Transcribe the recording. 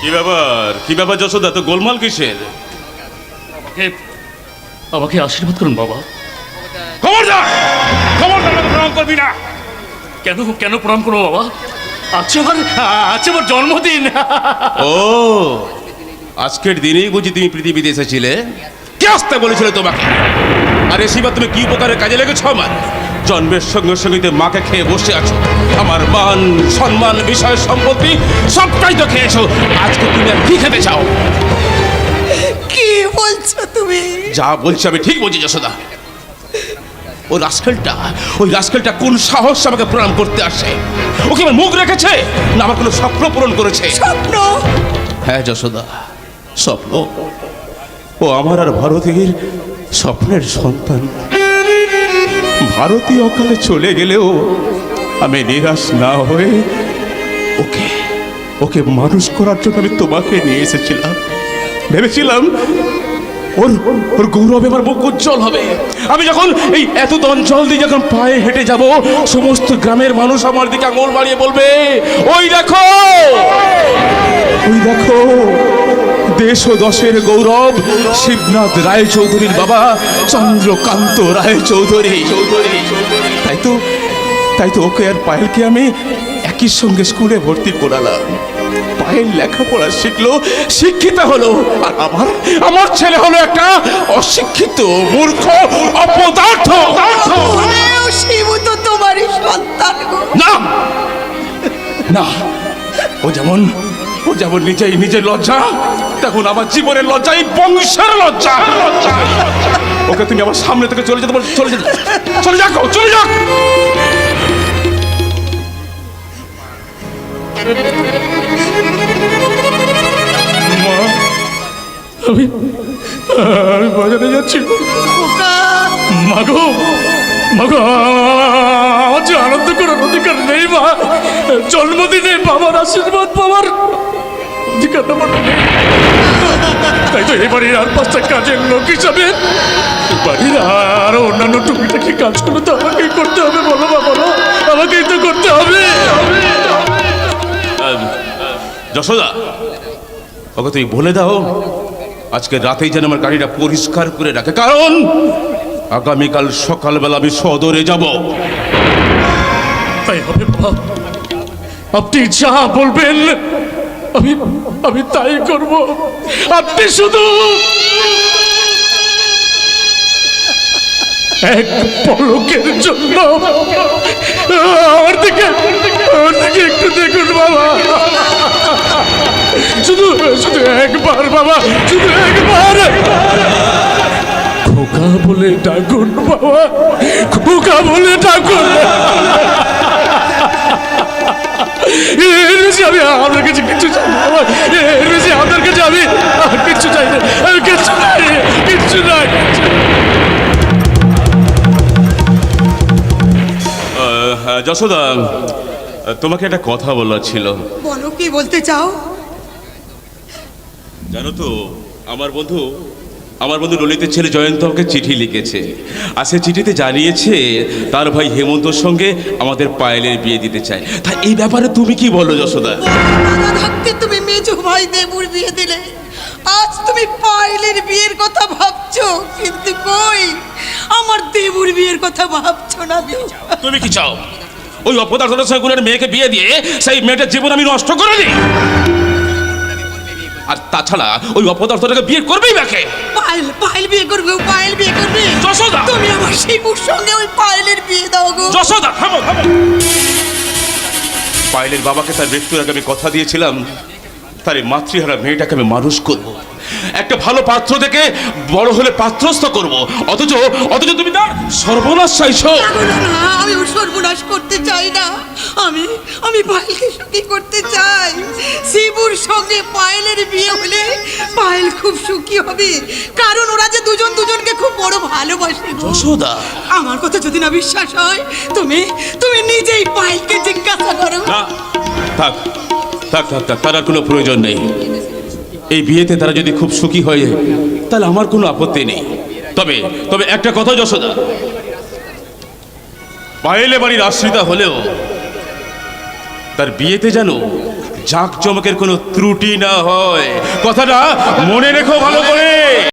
কি ব্যাপার? কি ব্যাপার যশোদা? তো গোলমাল কিসের? আমাকে আমাকে আশীর্বাদ করুন বাবা। খবরদার! খবরদার আমাকে প্রণাম করবি না। কেন কেন প্রণাম করব বাবা? আজকে আমার আজকে আমার জন্মদিন। ও আজকের দিনেই বুঝি তুমি পৃথিবীতে এসেছিলে। কে আসতে বলেছিল তোমাকে? আরে শিবা তুমি কি উপকারের কাজে লেগেছ আমার? জন্মের সঙ্গে সঙ্গে মাকে খেয়ে বসে আছো। আমার মান সম্মান বিষয় সম্পত্তি সবটাই তো খেয়েছো। আজকে তুমি আর কি খেতে চাও? কি বলছো তুমি? যা বলছি আমি ঠিক বলছি যশোদা। ওই রাস্কেলটা ওই রাস্কেলটা কোন সাহস আমাকে প্রণাম করতে আসে? ও কি আমার মুখ রেখেছে? না আমার কোনো স্বপ্ন পূরণ করেছে? স্বপ্ন? হ্যাঁ যশোদা স্বপ্ন। ও আমার আর ভারতীর স্বপ্নের সন্তান। ভারতী অকালে চলে গেলেও আমি নিরাশ না হয়ে ওকে ওকে মানুষ করার জন্য আমি তোমাকে নিয়ে এসেছিলাম। ভেবেছিলাম ওর ওর গৌরবে আমার মুখ উজ্জ্বল হবে। আমি যখন এই এত অঞ্চল দিয়ে যখন পায়ে হেঁটে যাব, সমস্ত গ্রামের মানুষ আমার দিকে আঙুল বাড়িয়ে বলবে, ওই দেখো ওই দেখো, দেশ ও দশের গৌরব, শিবনাথ রায় চৌধুরীর বাবা চন্দ্রকান্ত রায় চৌধুরী তাই তো তাই তো ওকে আর পায়েলকে আমি একই সঙ্গে স্কুলে ভর্তি করালাম। পায়েল লেখাপড়া শিখলো শিক্ষিত হলো আর আমার আমার ছেলে হলো একটা অশিক্ষিত মূর্খ অপদার্থ। তো তোমারই সন্তান না না ও যেমন ও যেমন নিজেই নিজের লজ্জা তখন আমার জীবনের লজ্জা এই বংশের লজ্জা। ওকে তুমি আমার সামনে থেকে চলে যেতে চলে যেতে চলে যাক চলে যাক আমি আমি বাজারে যাচ্ছি। মাগো মাগো আমার যে আনন্দ করার অধিকার নেই, মা। জন্মদিনে বাবার আশীর্বাদ পাওয়ার অধিকার আমার তাই তো এবারে আর পাঁচটা কাজের লোক হিসাবে বাড়ির আর অন্যান্য টুকিটাকি কাজগুলো যশোদা। ওকে তুমি বলে দাও, আজকে রাতেই যেন আমার গাড়িটা পরিষ্কার করে রাখে। কারণ আগামীকাল সকালবেলা আমি সদরে যাব। তাই হবে আপনি যা বলবেন, আমি আমি তাই করব। আপনি শুধু এক পলকের জন্য আমার দিকে আমার দিকে একটু দেখুন বাবা। শুধু শুধু একবার, বাবা, শুধু একবার। খোকা বলে ডাকুন, বাবা, খোকা বলে ডাকুন। আমি আপনার কাছে কিচ্ছু চাই না আপনার কাছে আমি কিচ্ছু চাই না কিচ্ছু নাই কিচ্ছু নাই। যশোদা তোমাকে একটা কথা বলার ছিল। বলো কি বলতে চাও? জানো তো আমার বন্ধু আমার বন্ধু ললিতের ছেলে জয়ন্ত আমাকে চিঠি লিখেছে। আর সে চিঠিতে জানিয়েছে তার ভাই হেমন্তর সঙ্গে আমাদের পায়েলের বিয়ে দিতে চায়। তা এই ব্যাপারে তুমি কি বলো যশোদা? থাকতে তুমি মেজো ভাই দেবুর বিয়ে দিলে। আজ তুমি পাইলের বিয়ের কথা ভাবছ কিন্তু কই? আমার দেবুর বিয়ের কথা ভাবছ না। তুমি কি চাও? ওই অপদার্থতার সঙ্গে কোনো মেয়েকে বিয়ে দিয়ে সেই মেয়েটার জীবন আমি নষ্ট করে দিই। আর তাছাড়া ওই অপদার্থটাকে বিয়ে করবেই বাকে পায়েল পায়েল বিয়ে করবে পায়েল বিয়ে করবে। যশোদা! তুমি আমার শিবুর সঙ্গে ওই পায়েলের বিয়ে দাও গো। যশোদা থামো থামো। পায়েলের বাবাকে তার মৃত্যুর আগে আমি কথা দিয়েছিলাম। তার এই মাতৃহারা মেয়েটাকে আমি মানুষ করব। একটা ভালো পাত্র দেখে বড় হলে পাত্রস্থ করব। অথচ অথচ তুমি তার সর্বনাশ চাইছো আমি ওর সর্বনাশ করতে চাই না। আমি আমি পায়েলকে সুখী করতে চাই। শিবুর সঙ্গে পায়েলের বিয়ে হলে পায়েল খুব সুখী হবে। কারণ ওরা যে দুজন দুজনকে খুব বড় ভালোবাসে যশোদা। আমার কথা যদি না বিশ্বাস হয় তুমি তুমি নিজেই পায়েলকে জিজ্ঞাসা করো। না থাক থাক থাক থাক তার আর কোনো প্রয়োজন নেই। এই বিয়েতে তারা যদি খুব সুখী হয় তাহলে আমার কোনো আপত্তি নেই। তবে তবে একটা কথা যশোদা। পায়েলে বাড়ির আশ্রিতা হলেও তার বিয়েতে যেন জাঁক চমকের কোনো ত্রুটি না হয়। কথাটা মনে রেখো ভালো করে।